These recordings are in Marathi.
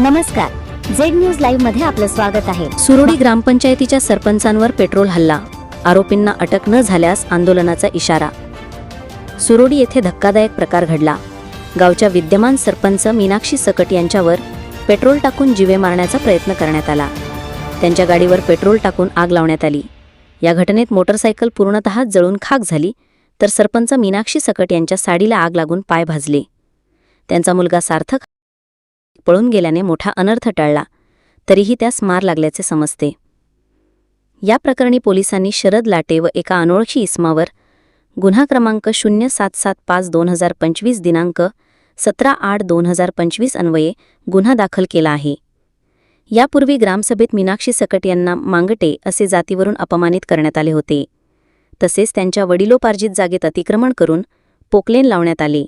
नमस्कार. झेड न्यूज लाईव्हमध्ये आपलं स्वागत आहे. सुरोडी ग्रामपंचायतीच्या सरपंचांवर पेट्रोल हल्ला. आरोपींना अटक न झाल्यास आंदोलनाचा इशारा. सुरोडी येथे धक्कादायक प्रकार घडला. गावच्या विद्यमान सरपंच मीनाक्षी सकट यांच्यावर पेट्रोल टाकून जीवे मारण्याचा प्रयत्न करण्यात आला. त्यांच्या गाडीवर पेट्रोल टाकून आग लावण्यात आली. या घटनेत मोटरसायकल पूर्णतः जळून खाक झाली तर सरपंच मीनाक्षी सकट यांच्या साडीला आग लागून पाय भाजले. त्यांचा मुलगा सार्थक पळून गेल्याने मोठा अनर्थ टळला. तरीही त्यास मार लागल्याचे समजते. या प्रकरणी पोलिसांनी शरद लाटे व एका अनोळखी इस्मावर गुन्हा क्रमांक शून्य सात सात पाच दोन हजार पंचवीस दिनांक सतरा आठ दोन हजार पंचवीस अन्वये गुन्हा दाखल केला आहे. यापूर्वी ग्रामसभेत मीनाक्षी सकट यांना मांगटे असे जातीवरून अपमानित करण्यात आले होते. तसेच त्यांच्या वडिलोपार्जित जागेत अतिक्रमण करून पोकलेन लावण्यात आले.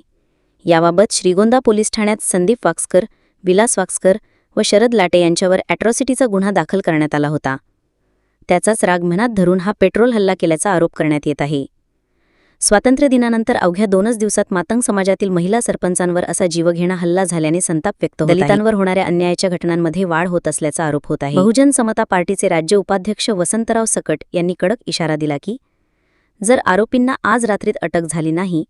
याबाबत श्रीगोंदा पोलीस ठाण्यात संदीप वाक्सकर विलास वाक्सकर व शरद लाटे यांच्यावर अॅट्रॉसिटीचा गुन्हा दाखल करण्यात आला होता. त्याचाच राग मनात धरून हा पेट्रोल हल्ला केल्याचा आरोप करण्यात येत आहे. स्वातंत्र्य दिनानंतर अवघ्या दोनच दिवसात मातंग समाजातील महिला सरपंचांवर असा जीवघेणा हल्ला झाल्याने संताप व्यक्त होत दलितांवर होणाऱ्या अन्यायाच्या घटनांमध्ये वाढ होत असल्याचा आरोप होत आहे. बहुजन समता पार्टीचे राज्य उपाध्यक्ष वसंतराव सकट यांनी कडक इशारा दिला की जर आरोपींना आज रात्रीत अटक झाली नाही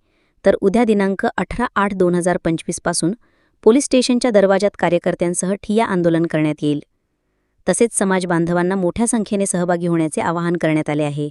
तर उद्या दिनांक अठरा आठ दोन हजार पंचवीसपासून पोलीस स्टेशनच्या दरवाजात कार्यकर्त्यांसह ठिया आंदोलन करण्यात येईल. तसेच समाज बांधवांना मोठ्या संख्येने सहभागी होण्याचे आवाहन करण्यात आले आहे.